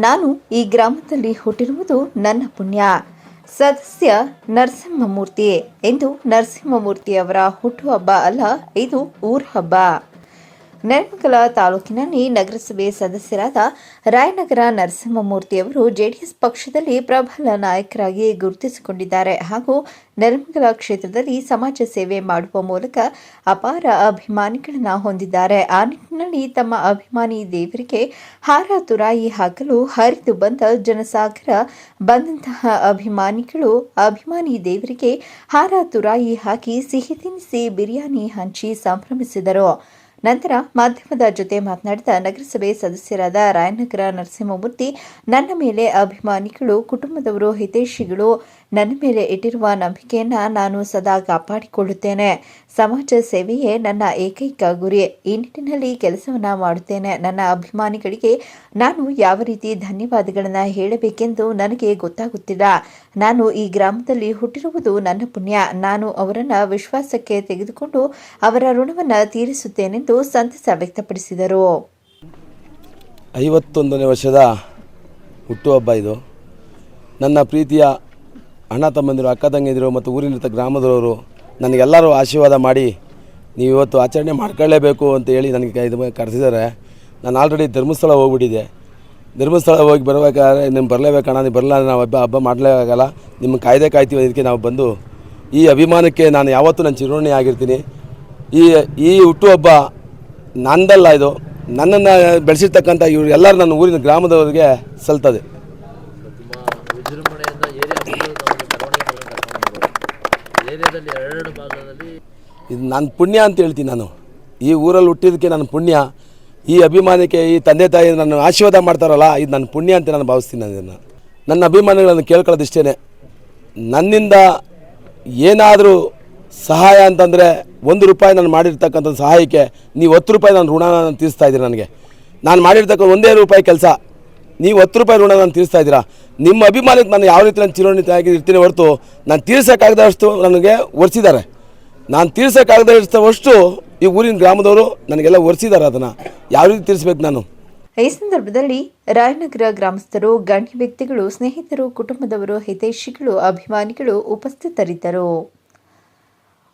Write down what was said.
ನಾನು ಈ ಗ್ರಾಮದಲ್ಲಿ ಹುಟ್ಟಿರುವುದು ನನ್ನ ಪುಣ್ಯ. ಸದಸ್ಯ ನರಸಿಂಹಮೂರ್ತಿ. ಎಂದು ನರಸಿಂಹಮೂರ್ತಿಯವರ ಹುಟ್ಟುಹಬ್ಬ ಅಲ್ಲ, ಇದು ಊರ ಹಬ್ಬ ನೆಲಮಂಗಲ ತಾಲೂಕಿನಲ್ಲಿ ನಗರಸಭೆ ಸದಸ್ಯರಾದ ರಾಯನಗರ ನರಸಿಂಹಮೂರ್ತಿಯವರು ಜೆಡಿಎಸ್ ಪಕ್ಷದಲ್ಲಿ ಪ್ರಬಲ ನಾಯಕರಾಗಿ ಗುರುತಿಸಿಕೊಂಡಿದ್ದಾರೆ ಹಾಗೂ ನೆಲಮಂಗಲ ಕ್ಷೇತ್ರದಲ್ಲಿ ಸಮಾಜ ಸೇವೆ ಮಾಡುವ ಮೂಲಕ ಅಪಾರ ಅಭಿಮಾನಿಗಳನ್ನು ಹೊಂದಿದ್ದಾರೆ. ಆ ನಿಟ್ಟಿನಲ್ಲಿ ತಮ್ಮ ಅಭಿಮಾನಿ ದೇವರಿಗೆ ಹಾರ ತುರಾಯಿ ಹಾಕಲು ಹರಿದು ಬಂದ ಜನಸಾಗರ ಬಂದಂತಹ ಅಭಿಮಾನಿಗಳು ಅಭಿಮಾನಿ ದೇವರಿಗೆ ಹಾರ ತುರಾಯಿ ಹಾಕಿ ಸಿಹಿ ತಿನಿಸಿ, ಬಿರಿಯಾನಿ ಹಂಚಿ ಸಂಭ್ರಮಿಸಿದರು. ನಂತರ ಮಾಧ್ಯಮದ ಜೊತೆ ಮಾತನಾಡಿದ ನಗರಸಭೆ ಸದಸ್ಯರಾದ ರಾಯನಗರ ನರಸಿಂಹಮೂರ್ತಿ, ನನ್ನ ಮೇಲೆ ಅಭಿಮಾನಿಗಳು, ಕುಟುಂಬದವರು, ಹಿತೈಷಿಗಳು ನನ್ನ ಮೇಲೆ ಇಟ್ಟಿರುವ ನಂಬಿಕೆಯನ್ನು ನಾನು ಸದಾ ಕಾಪಾಡಿಕೊಳ್ಳುತ್ತೇನೆ. ಸಮಾಜ ಸೇವೆಯೇ ನನ್ನ ಏಕೈಕ ಗುರಿ. ಈ ನಿಟ್ಟಿನಲ್ಲಿ ಕೆಲಸವನ್ನ ಮಾಡುತ್ತೇನೆ. ನನ್ನ ಅಭಿಮಾನಿಗಳಿಗೆ ನಾನು ಯಾವ ರೀತಿ ಧನ್ಯವಾದಗಳನ್ನು ಹೇಳಬೇಕೆಂದು ನನಗೆ ಗೊತ್ತಾಗುತ್ತಿಲ್ಲ. ನಾನು ಈ ಗ್ರಾಮದಲ್ಲಿ ಹುಟ್ಟಿರುವುದು ನನ್ನ ಪುಣ್ಯ. ನಾನು ಅವರನ್ನು ವಿಶ್ವಾಸಕ್ಕೆ ತೆಗೆದುಕೊಂಡು ಅವರ ಋಣವನ್ನು ತೀರಿಸುತ್ತೇನೆಂದು ಸಂತಸ ವ್ಯಕ್ತಪಡಿಸಿದರು. ಐವತ್ತೊಂದನೇ ವರ್ಷದ ಹುಟ್ಟುಹಬ್ಬ ಇದು. ನನ್ನ ಪ್ರೀತಿಯ ಅಣ್ಣ ತಮ್ಮಂದಿರು, ಅಕ್ಕ ತಂಗಿದಿರು ಮತ್ತು ಊರಿನಿರ್ತ ಗ್ರಾಮದವರು ನನಗೆಲ್ಲರೂ ಆಶೀರ್ವಾದ ಮಾಡಿ ನೀವು ಇವತ್ತು ಆಚರಣೆ ಮಾಡ್ಕೊಳ್ಳೇಬೇಕು ಅಂತ ಹೇಳಿ ನನಗೆ ಇದು ಕರೆಸಿದ್ದಾರೆ ನಾನು ಆಲ್ರೆಡಿ ಧರ್ಮಸ್ಥಳ ಹೋಗ್ಬಿಟ್ಟಿದ್ದೆ. ಧರ್ಮಸ್ಥಳ ಹೋಗಿ ಬರಬೇಕಾದ್ರೆ ನಿಮ್ಮ ಬರಲೇಬೇಕಣ್ಣ ನೀವು ಬರಲ್ಲ ನಾವು ಹಬ್ಬ ಹಬ್ಬ ಮಾಡಲೇಬೇಕಲ್ಲ ನಿಮ್ಮ ಕಾಯ್ದೆ ಕಾಯ್ತೀವಿ ಅದಕ್ಕೆ ನಾವು ಬಂದು ಈ ಅಭಿಮಾನಕ್ಕೆ ನಾನು ಯಾವತ್ತೂ ನನ್ನ ಚಿರೋಣಿ ಆಗಿರ್ತೀನಿ. ಈ ಈ ಹುಟ್ಟುಹಬ್ಬ ನಂದಲ್ಲ ಇದು. ನನ್ನನ್ನು ಬೆಳೆಸಿರ್ತಕ್ಕಂಥ ಇವ್ರು ಎಲ್ಲರೂ ನನ್ನ ಊರಿನ ಗ್ರಾಮದವರಿಗೆ ಸಲ್ತದೆ. ಇದು ನನ್ನ ಪುಣ್ಯ ಅಂತ ಹೇಳ್ತೀನಿ ನಾನು. ಈ ಊರಲ್ಲಿ ಹುಟ್ಟಿದ್ದಕ್ಕೆ ನನ್ನ ಪುಣ್ಯ. ಈ ಅಭಿಮಾನಕ್ಕೆ ಈ ತಂದೆ ತಾಯಿ ನನ್ನ ಆಶೀರ್ವಾದ ಮಾಡ್ತಾರಲ್ಲ, ಇದು ನನ್ನ ಪುಣ್ಯ ಅಂತ ನಾನು ಭಾವಿಸ್ತೀನಿ ನಾನು ಇದನ್ನು. ನನ್ನ ಅಭಿಮಾನಿಗಳನ್ನು ಕೇಳ್ಕೊಳ್ಳೋದಿಷ್ಟೇ ನನ್ನಿಂದ ಏನಾದರೂ ಸಹಾಯ ಅಂತಂದರೆ ಒಂದು ರೂಪಾಯಿ ನಾನು ಮಾಡಿರ್ತಕ್ಕಂಥ ಸಹಾಯಕ್ಕೆ ನೀವು ಹತ್ತು ರೂಪಾಯಿ ನಾನು ಋಣ ನಾನು ತೀರಿಸ್ತಾ ಇದ್ದೀರಿ ನನಗೆ? ನಾನು ಮಾಡಿರ್ತಕ್ಕಂಥ ಒಂದೇ ರೂಪಾಯಿ ಕೆಲಸ, ನೀವು ಹತ್ತು ರೂಪಾಯಿ ಋಣ ನಾನು ತೀರಿಸ್ತಾ ಇದ್ದೀರಾ? ನಿಮ್ಮ ಅಭಿಮಾನಕ್ಕೆ ನಾನು ಯಾವ ರೀತಿ ನಾನು ಚಿರೋಣಿತಾಗಿ ಇರ್ತೀನಿ ಹೊರತು ನಾನು ತೀರ್ಸೋಕ್ಕಾಗದಷ್ಟು ನನಗೆ ಒರೆಸಿದ್ದಾರೆ. ನಾನು ತೀರ್ಸೋಕ್ಕಾಗದಷ್ಟು ಈ ಊರಿನ ಗ್ರಾಮದವರು ನನಗೆಲ್ಲ ಒರೆಸಿದ್ದಾರೆ ಅದನ್ನು. ಯಾವ ರೀತಿ ತೀರಿಸ್ಬೇಕು ನಾನು? ಈ ಸಂದರ್ಭದಲ್ಲಿ ರಾಯನಗರ ಗ್ರಾಮಸ್ಥರು ಗಣ್ಯ ವ್ಯಕ್ತಿಗಳು, ಸ್ನೇಹಿತರು, ಕುಟುಂಬದವರು, ಹಿತೈಷಿಗಳು, ಅಭಿಮಾನಿಗಳು ಉಪಸ್ಥಿತರಿದ್ದರು.